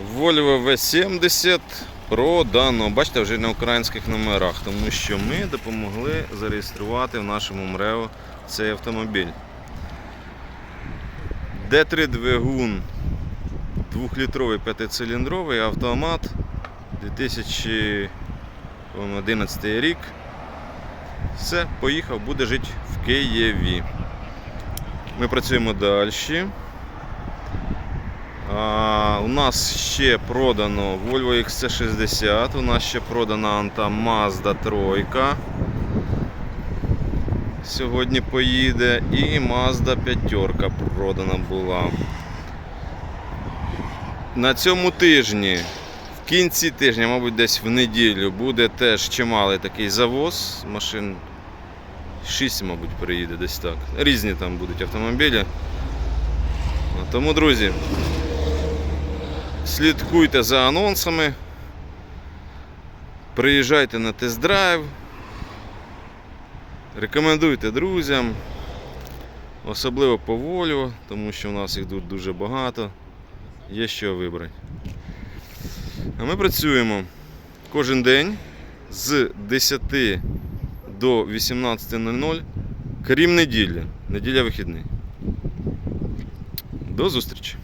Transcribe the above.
Volvo V70 продано. Бачите, вже на українських номерах, тому що ми допомогли зареєструвати в нашому МРЕО цей автомобіль. D3 двигун 2-літровий п'ятициліндровий автомат 2011 рік. Все, поїхав, буде жити в Києві. Ми працюємо далі. У нас ще продано Volvo XC60, у нас ще продана там Mazda 3. Сьогодні поїде і Mazda 5 продана була. На цьому тижні, в кінці тижня, мабуть, десь в неділю, буде теж чималий такий завоз. Машин 6, мабуть, приїде десь так. Різні там будуть автомобілі. Тому, друзі, слідкуйте за анонсами. Приїжджайте на тест-драйв. Рекомендуйте друзям. Особливо по Volvo, тому що у нас їх тут дуже багато. Є що вибрати. А ми працюємо кожен день з 10 до 18.00, крім неділі. Неділя вихідний. До зустрічі!